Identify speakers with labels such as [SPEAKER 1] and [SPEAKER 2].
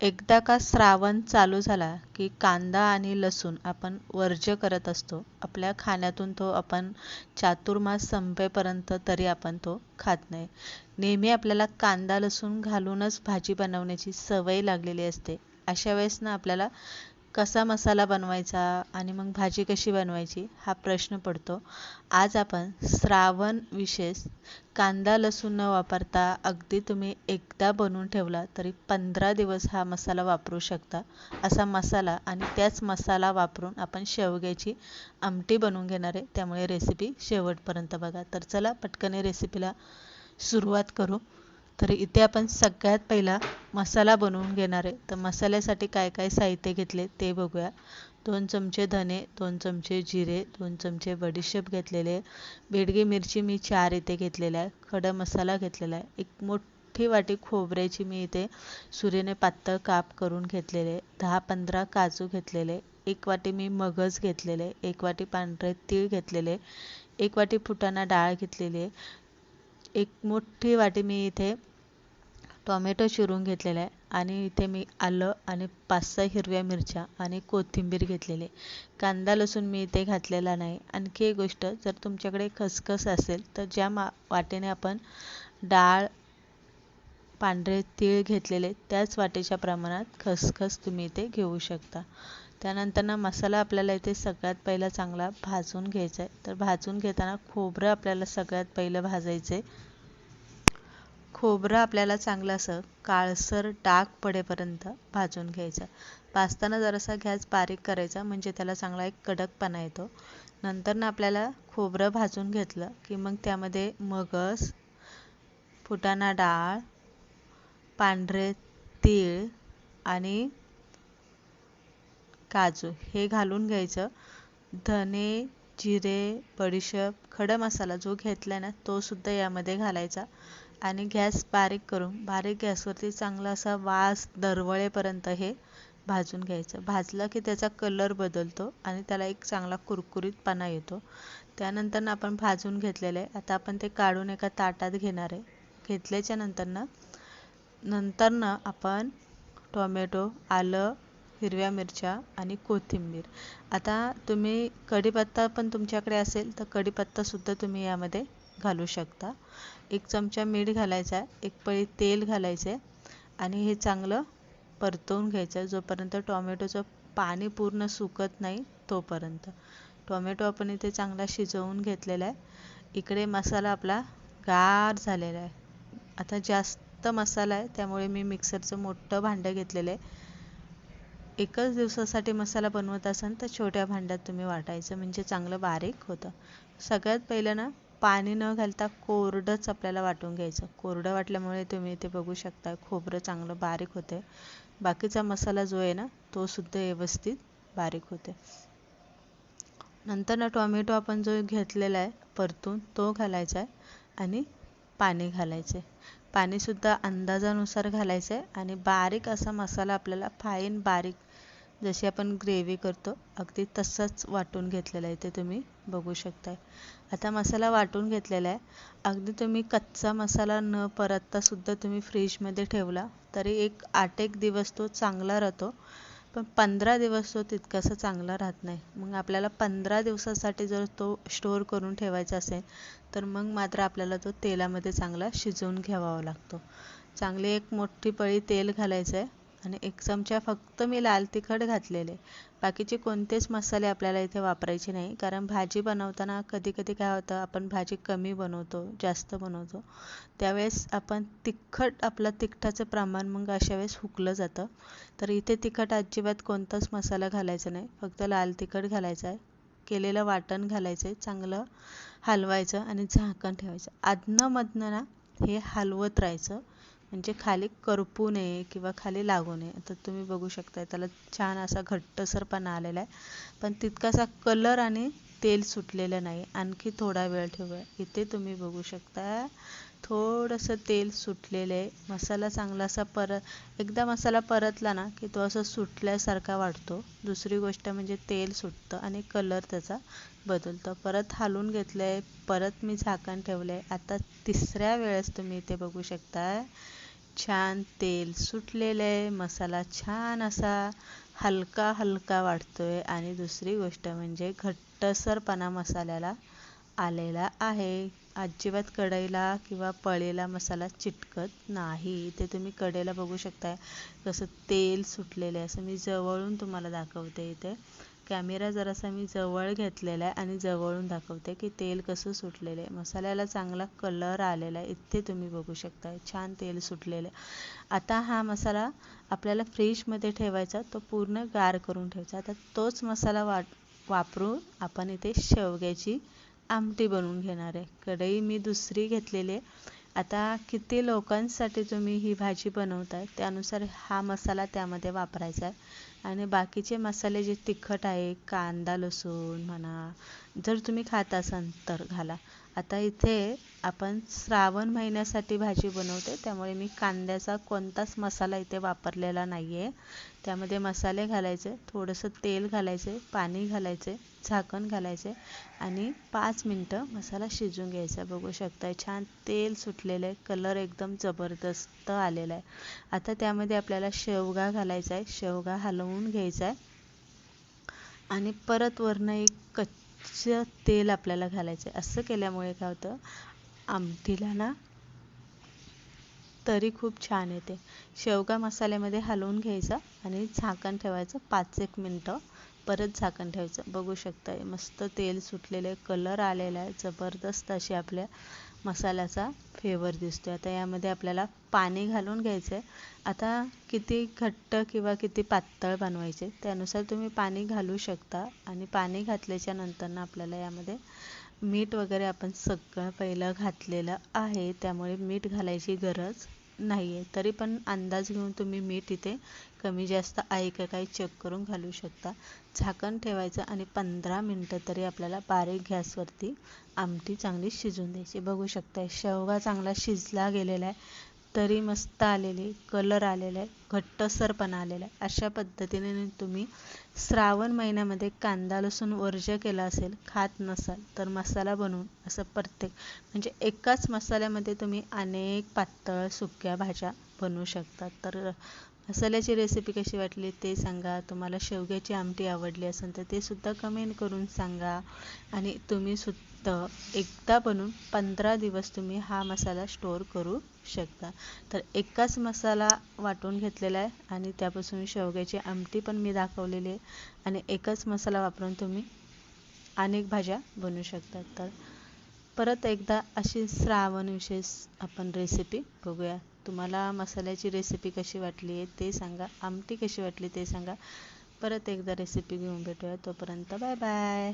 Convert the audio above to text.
[SPEAKER 1] एकदा का श्रावण चालू झाला की कांदा आणि लसूण आपण वर्ज्य करत असतो आपल्या खाण्यातून तो आपण चातुर्मास संपेपर्यंत तरी आपण तो खात नाही. नेहमी आपल्याला कांदा लसूण घालूनच भाजी बनवण्याची सवय लागलेली असते. अशा वेळेस ना आपल्याला कसा मसाला बनवायचा आणि मग भाजी कशी बनवायची हा प्रश्न पडतो. आज आपण श्रावण विशेष कांदा लसूण न वापरता अगदी तुम्ही एकदा बनवून ठेवला तरी पंधरा दिवस हा मसाला वापरू शकता. असा मसाला आणि त्याच मसाला वापरून आपण शेवग्याची आमटी बनवून घेणार आहे. त्यामुळे रेसिपी शेवटपर्यंत बघा. तर चला पटकन रेसिपीला सुरुवात करू. तर इथे आपण सगळ्यात पहिला मसाला बनवून घेणार आहे. तर मसाल्यासाठी काय काय साहित्य घेतले ते बघूया. दोन चमचे धने दोन चमचे जिरे दोन चमचे बडीशेप घेतलेले. बेडगी मिरची मी चार इथे घेतलेल्या आहे. खडा मसाला घेतलेला आहे. एक मोठी वाटी खोबऱ्याची मी इथे सुरीने पातळ काप करून घेतलेले दहा पंधरा काजू घेतलेले एक वाटी मी मगज घेतलेले एक वाटी पांढरे तीळ घेतलेले एक वाटी फुटाणा डाळ घेतलेली आहे. एक मोठी वाटी मी इथे टोमॅटो चिरून घेतलेला आहे. आणि इथे मी आलं आणि पाच सहा हिरव्या मिरच्या आणि कोथिंबीर घेतलेली. कांदा लसूण मी इथे घातलेला नाही. आणखी एक गोष्ट जर तुमच्याकडे खसखस असेल तर ज्या मा वाटेने आपण डाळ पांढरे तीळ घेतलेले त्याच वाटेच्या प्रमाणात खसखस तुम्ही इथे घेऊ शकता. त्यानंतर ना मसाला आपल्याला इथे सगळ्यात पहिला चांगला भाजून घ्यायचा आहे. तर भाजून घेताना खोबरं आपल्याला सगळ्यात पहिलं भाजायचं आहे खोबरं आपल्याला चांगलं असं काळसर डाग पडेपर्यंत भाजून घ्यायचं. भाजताना जरासा गॅस बारीक करायचा म्हणजे त्याला चांगला एक कडकपणा येतो. नंतर ना आपल्याला खोबरं भाजून घेतलं की मग त्यामध्ये मगस फुटाणा डाळ पांढरे तीळ आणि काजू हे घालून घ्यायचं. धने जिरे बडीशेप खडा मसाला जो घेतला ना तो सुद्धा यामध्ये घालायचा. आणि गॅस बारीक करून बारीक गॅसवरती चांगला असा वास दरवळेपर्यंत हे भाजून घ्यायचं. भाजलं की त्याचा कलर बदलतो आणि त्याला एक चांगला कुरकुरीतपणा येतो. त्यानंतर आपण भाजून घेतलेलं आहे. आता आपण ते काढून एका ताटात घेणार आहे. घेतल्याच्या नंतर ना नंतर ना आपण टोमॅटो आलं हिरव्या मिरच्या आणि कोथिंबीर. आता तुम्ही कढीपत्ता पण तुमच्याकडे असेल तर कढीपत्तासुद्धा तुम्ही यामध्ये घालू शकता. एक चमचा मीठ घालायचा आहे एक पळी तेल घालायचं आहे आणि हे चांगलं परतवून घ्यायचं. आहे जोपर्यंत टोमॅटोचं पाणी पूर्ण सुकत नाही तोपर्यंत. टोमॅटो आपण इथे चांगला शिजवून घेतलेला आहे. इकडे मसाला आपला गार झालेला आहे. आता जास्त मसाला आहे त्यामुळे मी मिक्सरचं मोठं भांडं घेतलेलं आहे. एकच दिवसासाठी मसाला बनवत असाल तर छोट्या भांड्यात तुम्ही वाटायचं म्हणजे चांगलं बारीक होतं. सगळ्यात पहिलं ना पाणी न घालता कोरडंच आपल्याला वाटून घ्यायचं. कोरडं वाटल्यामुळे तुम्ही इथे बघू शकता खोबरं चांगलं बारीक होते बाकीचा मसाला जो आहे ना तो सुद्धा व्यवस्थित बारीक होते नंतर ना टोमॅटो आपण जो घेतलेला आहे परतून तो घालायचा आहे आणि पाणी घालायचे पाणीसुद्धा अंदाजानुसार घालायचं आहे आणि बारीक असा मसाला आपल्याला फाईन बारीक जशी आपण ग्रेव्ही करतो अगदी तसंच वाटून घेतलेलं आहे ते तुम्ही बघू शकताय. आता मसाला वाटून घेतलेला आहे. अगदी तुम्ही कच्चा मसाला न परततासुद्धा तुम्ही फ्रीजमध्ये ठेवला तरी एक आठ एक दिवस तो चांगला राहतो. पण पंधरा दिवस तो तितकासा चांगला राहत नाही. मग आपल्याला पंधरा दिवसासाठी जर तो स्टोअर करून ठेवायचा असेल तर मग मात्र आपल्याला तो तेलामध्ये चांगला शिजवून घ्यावा लागतो. चांगली एक मोठी पळी तेल घालायचं आहे आणि एक चमचा फक्त मी लाल तिखट घातलेले. बाकीचे कोणतेच मसाले आपल्याला इथे वापरायचे नाही. कारण भाजी बनवताना कधी कधी काय होतं आपण भाजी कमी बनवतो जास्त बनवतो. त्यावेळेस आपण तिखट आपलं तिखटाचं प्रमाण मग अशा वेळेस हुकलं जातं. तर इथे तिखट अजिबात कोणताच मसाला घालायचा नाही. फक्त लाल तिखट घालायचं आहे. केलेलं वाटण घालायचं आहे. चांगलं हलवायचं आणि झाकण ठेवायचं. आधनंमधनं ना हे हलवत राहायचं. म्हणजे खाली करपू नये किंवा खाली लागू नये. तर तुम्ही बघू शकता त्याला छान असा घट्टसरपणा आलेला आहे. पण तितकासा कलर आणि तेल सुटलेलं नाही. आणखी थोडा वेळ ठेवूया. इथे तुम्ही बघू शकता थोडंसं तेल सुटलेलं आहे. मसाला चांगला असा परत एकदा मसाला परतला ना की तो असं सुटल्यासारखा वाटतो. दुसरी गोष्ट म्हणजे तेल सुटतं आणि कलर त्याचा बदलतो. परत हालून घेतलं आहे परत मी झाकण ठेवलं आहे आता तिसऱ्या वेळेस तुम्ही इथे बघू शकता छान तेल सुटलेलं आहे मसाला छान असा हलका हलका वाटतोय. आणि दुसरी गोष्ट म्हणजे घट्टसरपणा मसाल्याला आलेला आहे. अजिबात कढईला किंवा पळेला मसाला चिटकत नाही. इथे तुम्ही कढईला बघू शकताय कसं तेल सुटलेलं आहे. असं मी जवळून तुम्हाला दाखवते इथे. कॅमेरा जरासा मी जवळ घेतलेला आहे आणि जवळून दाखवते की तेल कसं सुटलेलं आहे. मसाल्याला चांगला कलर आलेला आहे. इथे तुम्ही बघू शकता छान तेल सुटलेलं आहे. आता हा मसाला आपल्याला फ्रीजमध्ये ठेवायचा. तो पूर्ण गार करून ठेवायचा. आता तोच मसाला वाट वापरून आपण इथे शेवग्याची आमटी बनवून घेणार आहे. कढई मी दुसरी घेतलेली आहे. आता किती लोकांसाठी तुम्ही ही भाजी बनवताय त्यानुसार हा मसाला त्यामध्ये वापरायचा आहे. आणि बाकीचे मसाले जे तिखट आहे कांदा लसूण म्हणा जर तुम्ही खात असाल तर घाला. आता इथे आपण श्रावण महिन्यासाठी भाजी बनवते. त्यामुळे मी कांद्याचा कोणताच मसाला इथे वापरलेला नाही आहे त्यामध्ये मसाले घालायचे थोडंसं तेल घालायचे पाणी घालायचे झाकण घालायचे आणि पाच मिनटं मसाला शिजून घ्यायचा. बघू शकता छान तेल सुटलेलं आहे. कलर एकदम जबरदस्त आलेला आहे. आता त्यामध्ये आपल्याला शेवगा घालायचा आहे. शेवगा हलवून घ्यायचा आहे. आणि परत वरनं एक कच्च तेल आपल्याला घालायचं आहे असं केल्यामुळे काय होतं आमटीला ना तरी खूप छान येते. शेवगा मसाल्यामध्ये हलवून घ्यायचा आणि झाकण ठेवायचं पाच एक मिनटं. परत झाकण ठेवायचं. बघू शकता मस्त तेल सुटलेले कलर आलेला आहे जबरदस्त अशी आपल्या मसाल्याचा फ्लेवर दिसतो आता यामध्ये आपल्याला पाणी घालून घ्यायचं आहे आता किती घट्ट किंवा किती पातळ बनवायचे त्यानुसार तुम्ही पाणी घालू शकता. आणि पाणी घातल्याच्या नंतरनं आपल्याला यामध्ये मीठ वगैरे आपण सगळं पहिलं घातलेलं आहे. त्यामुळे मीठ घालायची गरज नाही आहे तरी पण अंदाज घेऊन तुम्ही मीठ इथे कमी जास्त आहे का काही चेक करून घालू शकता. झाकण ठेवायचं आणि पंधरा मिनटं तरी आपल्याला बारीक गॅसवरती आमटी चांगली शिजून द्यायची. बघू शकता शेवगा चांगला शिजला गेलेला आहे. तरी मस्त आलेली कलर आलेला आहे घट्टसरपणा आलेला. आहे अशा पद्धतीने तुम्ही श्रावण महिन्यामध्ये कांदा लसूण वर्ज केला असेल खात नसाल तर मसाला बनवून असं प्रत्येक म्हणजे एकाच मसाल्यामध्ये तुम्ही अनेक पातळ सुक्या भाज्या बनवू शकता. तर मसाल्याची रेसिपी कशी वाटली ते सांगा. तुम्हाला शेवग्याची आमटी आवडली असेल तर ते सुद्धा कमेंट करून सांगा. आणि तुम्ही सुद्धा एकदा बनून पंधरा दिवस तुम्ही हा मसाला स्टोअर करू शकता. तर एकाच मसाला वाटून घेतलेला आहे आणि त्यापासून शेवग्याची आमटी पण मी दाखवलेली आहे. आणि एकच मसाला वापरून तुम्ही अनेक भाज्या बनवू शकता. तर परत एकदा अशी श्रावण विशेष आपण रेसिपी बघूया. तुम्हाला मसाल्याची रेसिपी कशी वाटली आहे ते सांगा. आमटी कशी वाटली ते सांगा. परत एकदा रेसिपी घेऊन भेटूया. तोपर्यंत बाय बाय